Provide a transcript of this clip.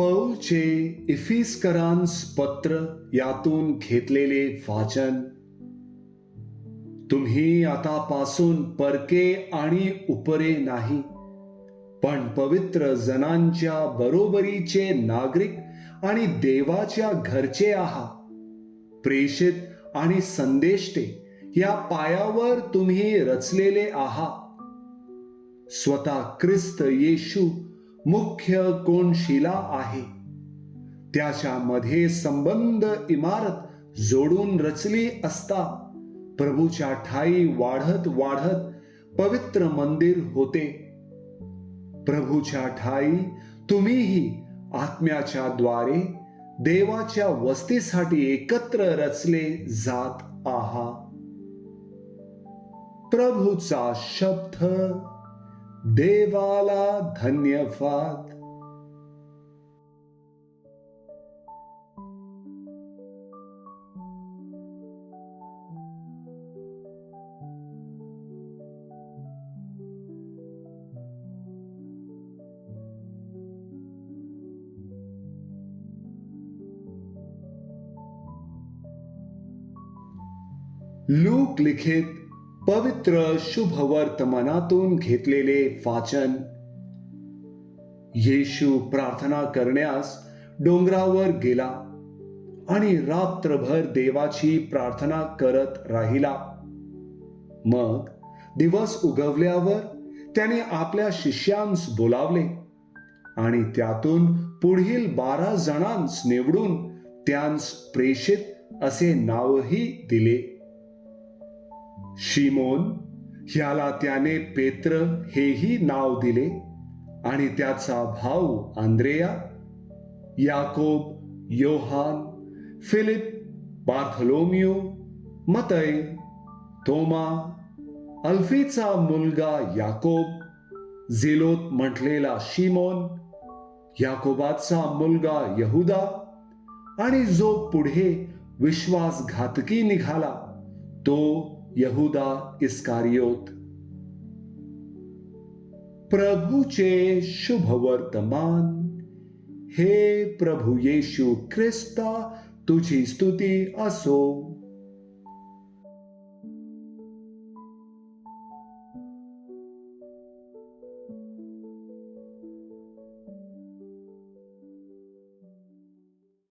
पौलचे इफिस्करांस पत्र यातून घेतलेले वाचन. तुम्ही आतापासून परके आणि उपरे नाही पण पवित्र जनांच्या बरोबरीचे नागरिक आणि देवाच्या घरचे आहात. प्रेषित आणि संदेशते या पायावर तुम्ही रचलेले आहात. स्वतः ख्रिस्त येशू मुख्य कोणशिला आहे. त्याच्यामध्ये संबंध इमारत जोडून रचली असता प्रभूच्या ठाई वाढत वाढत पवित्र मंदिर होते. प्रभूच्या ठाई तुम्हीही आत्म्याच्या द्वारे देवाच्या वस्तीसाठी एकत्र रचले जात आहात. प्रभूचा शब्द देवाला धन्यवाद लूक लिखित पवित्र शुभ वर्तमानातून घेतलेले वाचन. येशू प्रार्थना करण्यास डोंगरावर गेला आणि रात्रभर देवाची प्रार्थना करत राहिला. मग दिवस उगवल्यावर त्याने आपल्या शिष्यांस बोलावले आणि त्यातून पुढील बारा जणांस निवडून त्यांस प्रेषित असे नावही दिले. शिमोन ह्याला त्याने पेत्र हेही नाव दिले आणि त्याचा भाऊ आंद्रेया याकोब योहान फिलिप बार्थलोमियो मतय तोमा अल्फीचा मुलगा याकोब झिलोत म्हटलेला शिमोन याकोबाचा मुलगा यहुदा आणि जो पुढे विश्वासघातकी निघाला तो यहुदा इस्कारियोत। प्रभूचे शुभ वर्तमान हे प्रभू येशू ख्रिस्ता तुझी स्तुती असो।